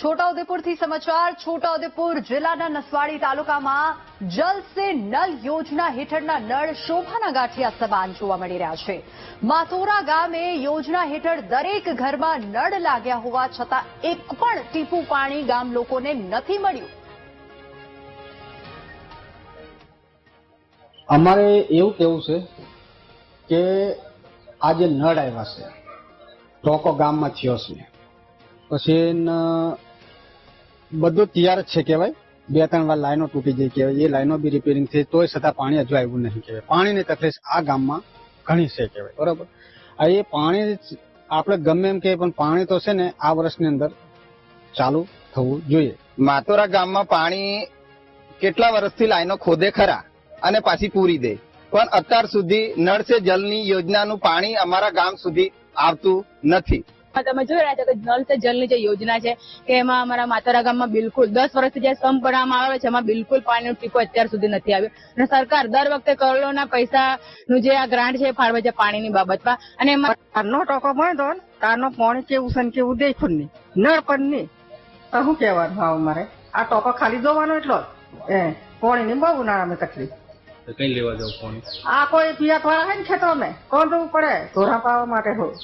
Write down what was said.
છોટાઉદેપુરથી સમાચાર, છોટાઉદેપુર જિલ્લાના નસવાડી તાલુકામાં જલ સે નલ યોજના હેઠળના નળ શોભાના ગાંઠિયા સમાન જોવા મળી રહ્યા છે. માતોરા ગામે યોજના હેઠળ દરેક ઘરમાં નળ લાગ્યા હોવા છતાં એક પણ ટીપું પાણી ગામ લોકોને નથી મળ્યું. અમારે એવું કેવું છે કે આજે નળ આવ્યા છે. ટોકો ગામમાં થયો છે. પછી બધું તૈયાર જ છે કહેવાય. બે ત્રણ વાર લાઈનો તૂટી જઈ કહેવાય. એ લાઈનો બી રિપેરિંગ થઈ તોય છતાં પાણી હજુ આવ્યું નહીં કહેવાય. પાણીની તકલીફ આ ગામમાં ઘણી છે કહેવાય. બરોબર? આ એ પાણી આપણે ગમે એમ કહીએ, પણ પાણી તો છે ને આ વર્ષની અંદર ચાલુ થવું જોઈએ. માતોરા ગામમાં પાણી કેટલા વર્ષથી લાઈનો ખોદે ખરા અને પાછી પૂરી દે. પણ અત્યાર સુધી નળ સે જલની યોજનાનું પાણી અમારા ગામ સુધી આવતું નથી. તમે જોઈ રહ્યા છો કે નલ સે જલની જે યોજના છે કે એમાં અમારા માતારા ગામમાં બિલકુલ દસ વર્ષથી જે સંપ બનાવવામાં આવે છે એમાં બિલકુલ પાણીનું ટીપો અત્યાર સુધી નથી આવ્યું. અને સરકાર દર વખતે કરોડોના પૈસાનું જે આ ગ્રાન્ટ છે એ ફાળવે છે પાણીની બાબતમાં. અને એમાં તારનો ટોકો બાંધો તારનો પાણી કેવું છે કેવું દેખું નહીં. નળ પણ નહીં. તો શું કહેવાનું ભાવ મારે આ ટોકો ખાલી જોવાનો એટલો જ. એ પાણીની બહુ ઉનાળામાં તકલીફ. કઈ લેવા જાવ પાણી? આ કોઈ પિયાત વાળા હોય ને ખેતરમાં કોણ જવું પડે? ધોરા પાવા માટે હોય